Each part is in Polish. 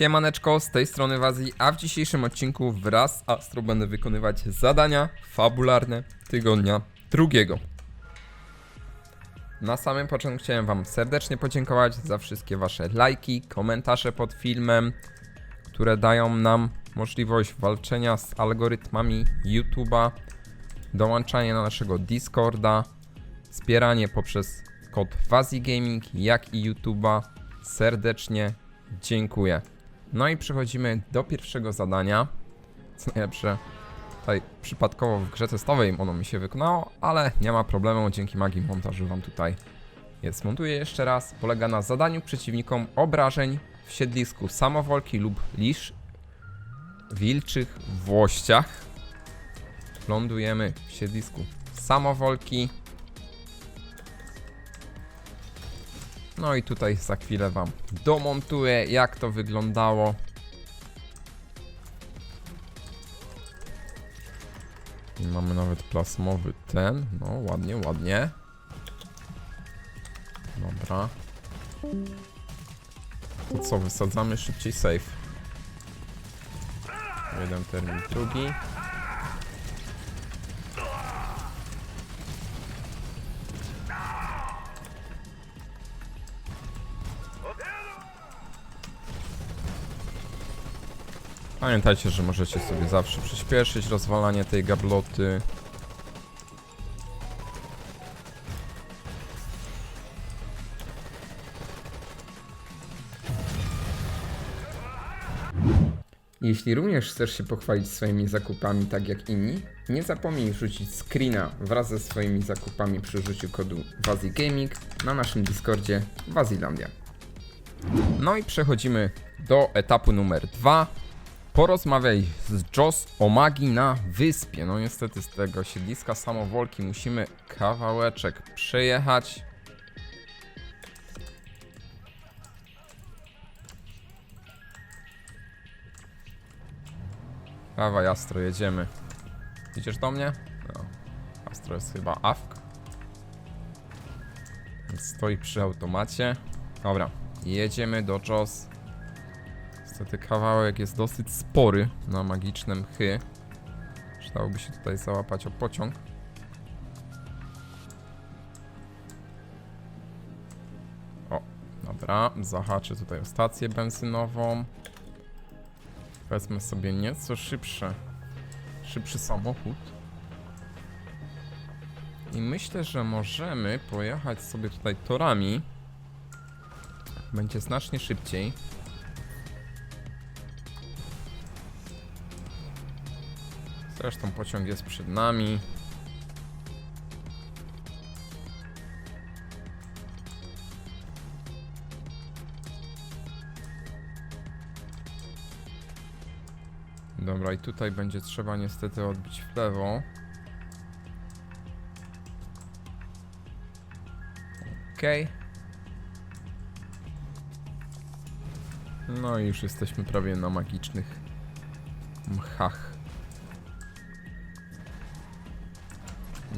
Siemaneczko, z tej strony Wazji, a w dzisiejszym odcinku wraz z Astro będę wykonywać zadania fabularne tygodnia drugiego. Na samym początku chciałem Wam serdecznie podziękować za wszystkie Wasze lajki, komentarze pod filmem, które dają nam możliwość walczenia z algorytmami YouTube'a, dołączanie na naszego Discorda, wspieranie poprzez kod Wazi Gaming, jak i YouTube'a. Serdecznie dziękuję. No i przechodzimy do pierwszego zadania. Co najlepsze, tutaj przypadkowo w grze testowej ono mi się wykonało, ale nie ma problemu, dzięki magii montażu wam tutaj je zmontuję jeszcze raz. Polega na zadaniu przeciwnikom obrażeń w siedlisku samowolki lub lisz wilczych włościach. Lądujemy w siedlisku samowolki. No i tutaj za chwilę Wam domontuję, jak to wyglądało. I mamy nawet plasmowy ten. No, ładnie, ładnie. Dobra. To co, wysadzamy szybciej safe. Jeden termin, drugi. Pamiętajcie, że możecie sobie zawsze przyspieszyć rozwalanie tej gabloty. Jeśli również chcesz się pochwalić swoimi zakupami tak jak inni, nie zapomnij rzucić screena wraz ze swoimi zakupami przy użyciu kodu WaziGaming na naszym Discordzie Wazilandia. No i przechodzimy do etapu numer dwa. Porozmawiaj z Joss o magii na wyspie. No niestety z tego siedliska samowolki musimy kawałeczek przejechać. Dawaj Astro, jedziemy. Idziesz do mnie? No. Astro jest chyba AFK. Stoi przy automacie. Dobra, jedziemy do Joss. Niestety kawałek jest dosyć spory na magiczne mchy. Przydałoby się tutaj załapać o pociąg. O, dobra, zahaczę tutaj o stację benzynową. Wezmę sobie nieco szybsze, szybszy samochód. I myślę, że możemy pojechać sobie tutaj torami. Będzie znacznie szybciej. Zresztą pociąg jest przed nami. Dobra, i tutaj będzie trzeba niestety odbić w lewo. Okej. No i już jesteśmy prawie na magicznych mchach.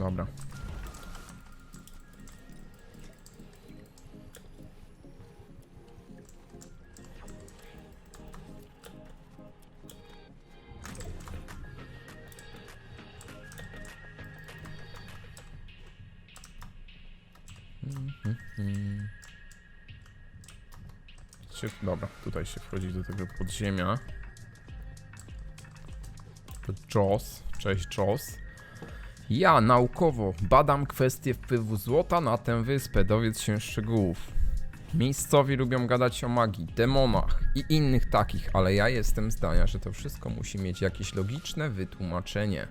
Dobra. Się, dobra, tutaj się wchodzi do tego podziemia. To Joss. Cześć Joss. Ja naukowo badam kwestię wpływu złota na tę wyspę, dowiedz się szczegółów. Miejscowi lubią gadać o magii, demonach i innych takich, ale ja jestem zdania, że to wszystko musi mieć jakieś logiczne wytłumaczenie.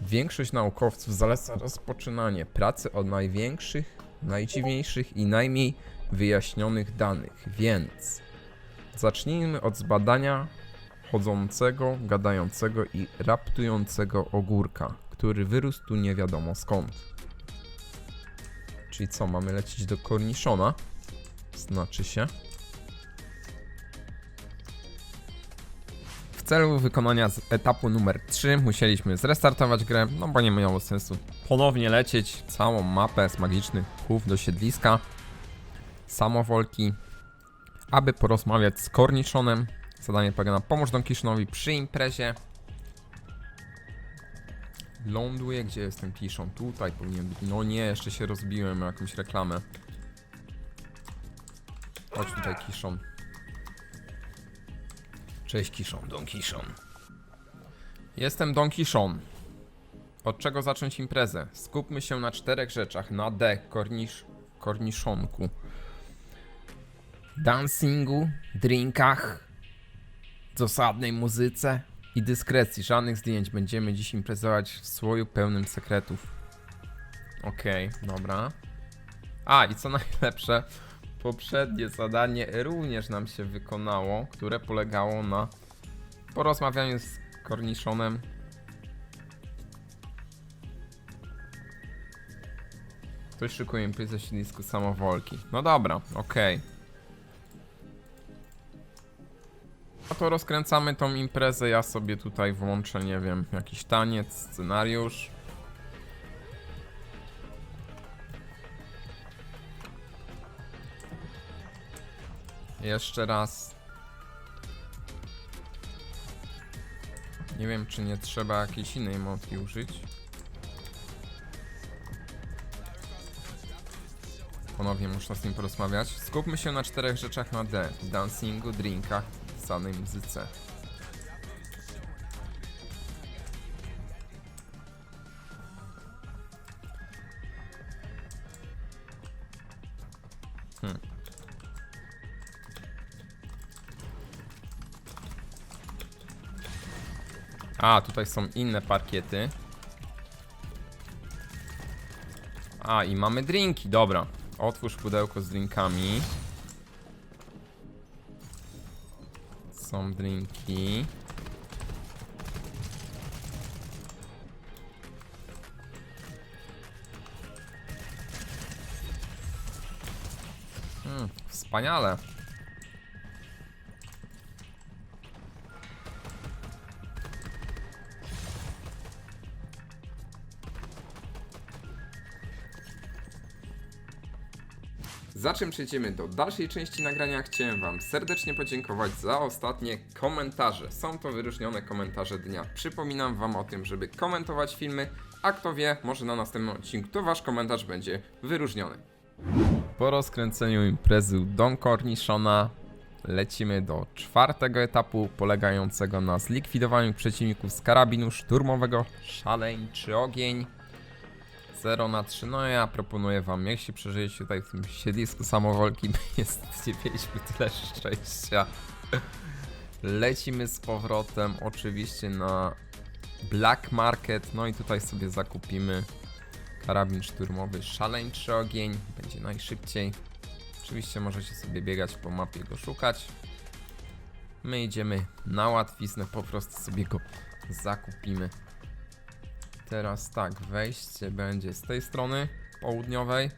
Większość naukowców zaleca rozpoczynanie pracy od największych, najdziwniejszych i najmniej wyjaśnionych danych, więc zacznijmy od zbadania chodzącego, gadającego i raptującego ogórka, który wyrósł tu nie wiadomo skąd. Czyli co, mamy lecieć do Korniszona? Znaczy się. W celu wykonania etapu numer 3 musieliśmy zrestartować grę, no bo nie miało sensu ponownie lecieć całą mapę z magicznych chów do siedliska. Samowolki. aby porozmawiać z Korniszonem. Zadanie polega na pomóż Don Kiszonowi przy imprezie. Ląduje, gdzie jest ten Kiszon? Tutaj powinien być. No nie, jeszcze się rozbiłem o jakąś reklamę. Chodź tutaj, Kiszon. Cześć, Kiszon, Don Kiszon. Jestem Don Kiszon. Od czego zacząć imprezę? Skupmy się na czterech rzeczach. Na D, kornisz, korniszonku. Dancingu, drinkach, dosadnej muzyce i dyskrecji. Żadnych zdjęć. Będziemy dziś imprezować w słoju pełnym sekretów. Okej, dobra. A, i co najlepsze, poprzednie zadanie również nam się wykonało, które polegało na porozmawianiu z Korniszonem. Ktoś szykuje imprezę w siedlisku samowolki. No dobra, okej. No to rozkręcamy tą imprezę, ja sobie tutaj włączę, nie wiem, jakiś taniec, scenariusz. Jeszcze raz. Nie wiem, czy nie trzeba jakiejś innej motki użyć. Ponownie muszę z nim porozmawiać. Skupmy się na czterech rzeczach na D. Dancingu, drinkach, samej muzyce. Hmm. A, tutaj są inne parkiety. A, i mamy drinki, dobra. Otwórz pudełko z drinkami. Są drinki. Hmm, wspaniale. Zaczym przejdziemy do dalszej części nagrania, chciałem Wam serdecznie podziękować za ostatnie komentarze. Są to wyróżnione komentarze dnia. Przypominam Wam o tym, żeby komentować filmy, a kto wie, może na następnym odcinku to Wasz komentarz będzie wyróżniony. Po rozkręceniu imprezy u Don Cornishona lecimy do czwartego etapu polegającego na zlikwidowaniu przeciwników z karabinu szturmowego Szaleńczy Ogień. 0 na 3. No ja proponuję wam, jeśli przeżyjecie tutaj w tym siedlisku samowolki, jest nie mieliśmy tyle szczęścia. Lecimy z powrotem oczywiście na Black Market, no i tutaj sobie zakupimy karabin szturmowy Szaleńczy Ogień, będzie najszybciej. Oczywiście możecie sobie biegać po mapie go szukać. My idziemy na łatwiznę, po prostu sobie go zakupimy. Teraz tak, wejście będzie z tej strony południowej.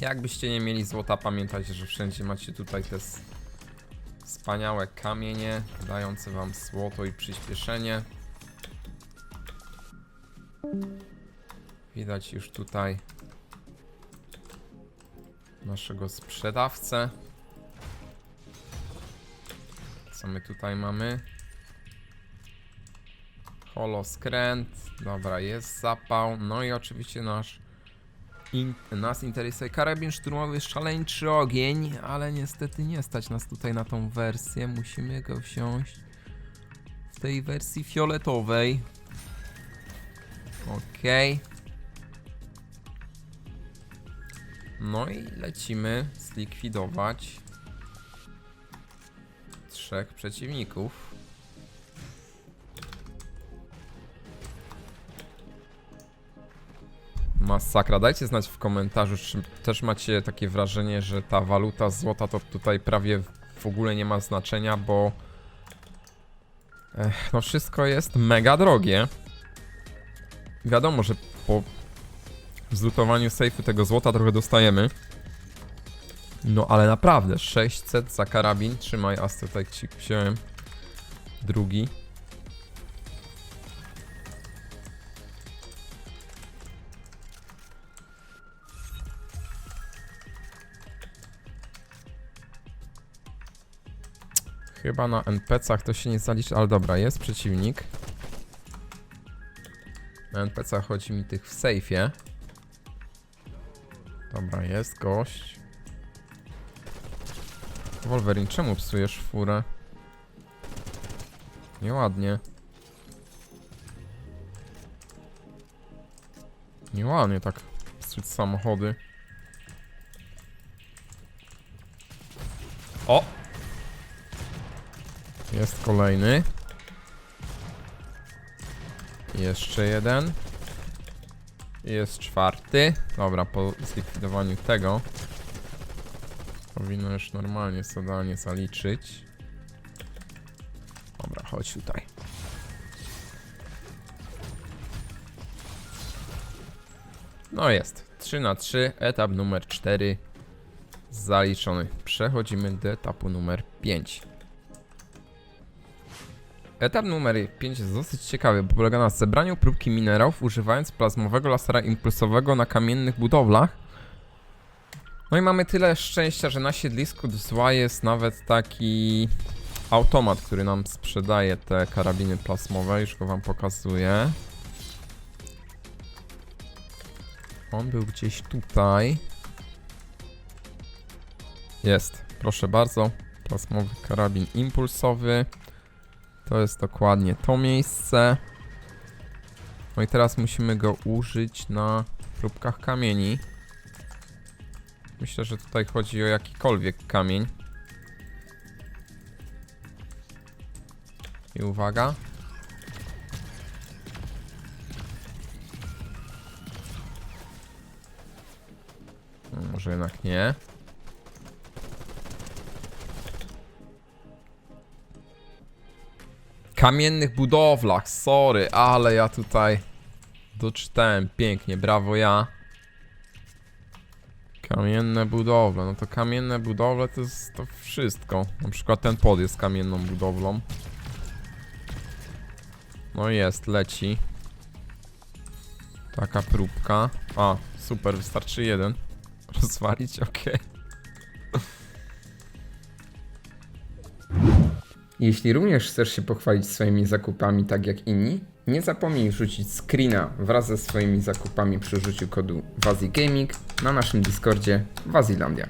Jakbyście nie mieli złota, pamiętajcie, że wszędzie macie tutaj te wspaniałe kamienie, dające wam złoto i przyspieszenie. Widać już tutaj naszego sprzedawcę. Co my tutaj mamy? Holoskręt. Dobra, jest zapał. No i oczywiście nasz in, nas interesuje karabin szturmowy szaleńczy ogień, ale niestety nie stać nas tutaj na tą wersję. Musimy go wziąć w tej wersji fioletowej. Okej. No i lecimy zlikwidować trzech przeciwników. Masakra. Dajcie znać w komentarzu, czy też macie takie wrażenie, że ta waluta złota to tutaj prawie w ogóle nie ma znaczenia, bo Ech, no wszystko jest mega drogie. Wiadomo, że po zlutowaniu sejfu tego złota trochę dostajemy. No ale naprawdę, 600 za karabin. Trzymaj, Astro, tak ci wziąłem. Drugi. Chyba na NPC-ach to się nie zaliczy, ale dobra, jest przeciwnik. Na NPC chodzi mi tych w sejfie. Dobra, jest gość. Wolverine, czemu psujesz furę? Nieładnie. Nieładnie tak psuć samochody. O! Jest kolejny. Jeszcze jeden. Jest czwarty. Dobra, po zlikwidowaniu tego powinno już normalnie zadanie zaliczyć. Dobra, chodź tutaj. No jest. 3 na 3, etap numer 4 zaliczony. Przechodzimy do etapu numer 5. Etap numer 5 jest dosyć ciekawy, bo polega na zebraniu próbki minerałów używając plazmowego lasera impulsowego na kamiennych budowlach. No i mamy tyle szczęścia, że na siedlisku zła jest nawet taki automat, który nam sprzedaje te karabiny plasmowe. Już go wam pokazuję. On był gdzieś tutaj. Jest, proszę bardzo. Plasmowy karabin impulsowy. To jest dokładnie to miejsce. No i teraz musimy go użyć na próbkach kamieni. Myślę, że tutaj chodzi o jakikolwiek kamień. I uwaga. No, Może jednak nie. Kamiennych budowlach, sorry, ale ja tutaj doczytałem pięknie, brawo ja. Kamienne budowle, no to kamienne budowle to jest to wszystko. Na przykład ten pod jest kamienną budowlą. No jest, leci. Taka próbka. A, super, wystarczy jeden. Rozwalić, okej. Jeśli również chcesz się pochwalić swoimi zakupami tak jak inni, nie zapomnij rzucić screena wraz ze swoimi zakupami przy użyciu kodu WaziGaming na naszym Discordzie Wazilandia.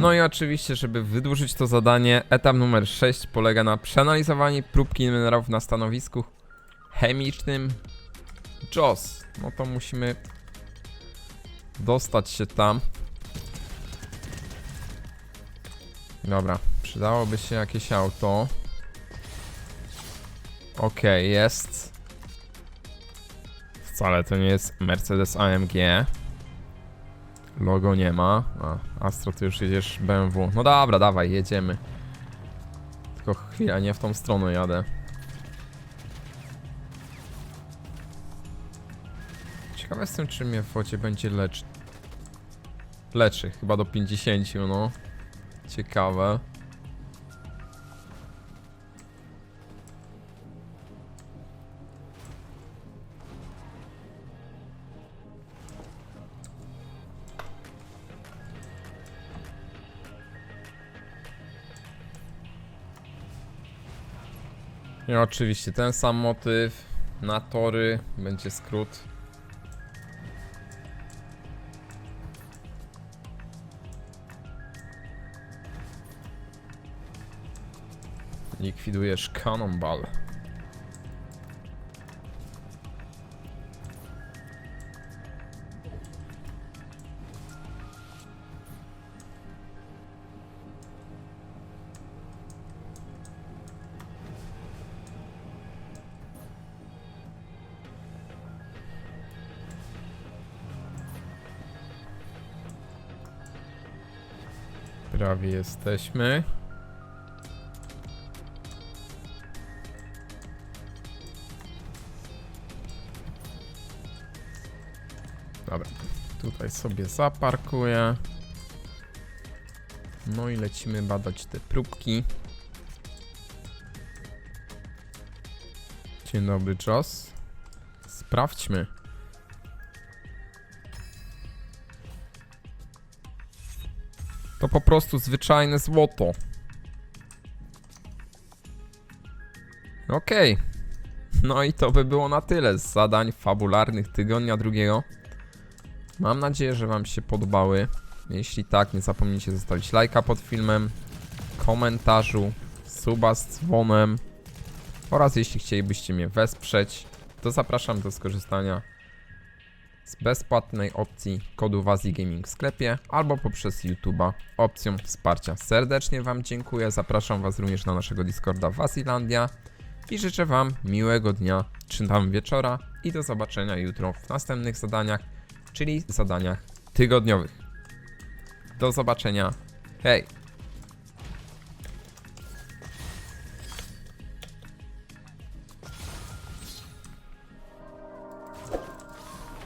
No i oczywiście, żeby wydłużyć to zadanie, etap numer 6 polega na przeanalizowaniu próbki minerałów na stanowisku chemicznym JOS. No to musimy dostać się tam. Dobra, przydałoby się jakieś auto. Okej, jest. Wcale to nie jest Mercedes AMG. Logo nie ma. A, Astro, ty już jedziesz BMW. No dobra, dawaj, jedziemy. Tylko chwila, nie w tą stronę jadę. Ciekawe jestem, czy mnie w wodzie będzie lecz... Leczy, chyba do 50, no. Ciekawe. I oczywiście ten sam motyw na tory będzie skrót. Likwidujesz Cannonball. Prawie jesteśmy. Dobra, tutaj sobie zaparkuję. No i lecimy badać te próbki. Dzień dobry, Joss. Sprawdźmy. To po prostu zwyczajne złoto. Okej. No i to by było na tyle z zadań fabularnych tygodnia drugiego. Mam nadzieję, że Wam się podobały. Jeśli tak, nie zapomnijcie zostawić lajka pod filmem, komentarzu, suba z dzwonem oraz jeśli chcielibyście mnie wesprzeć, to zapraszam do skorzystania z bezpłatnej opcji kodu Wazi Gaming w sklepie albo poprzez YouTube'a opcją wsparcia. Serdecznie Wam dziękuję, zapraszam Was również na naszego Discorda Wazilandia i życzę Wam miłego dnia czy tam wieczora i do zobaczenia jutro w następnych zadaniach, czyli zadaniach tygodniowych. Do zobaczenia. Hej!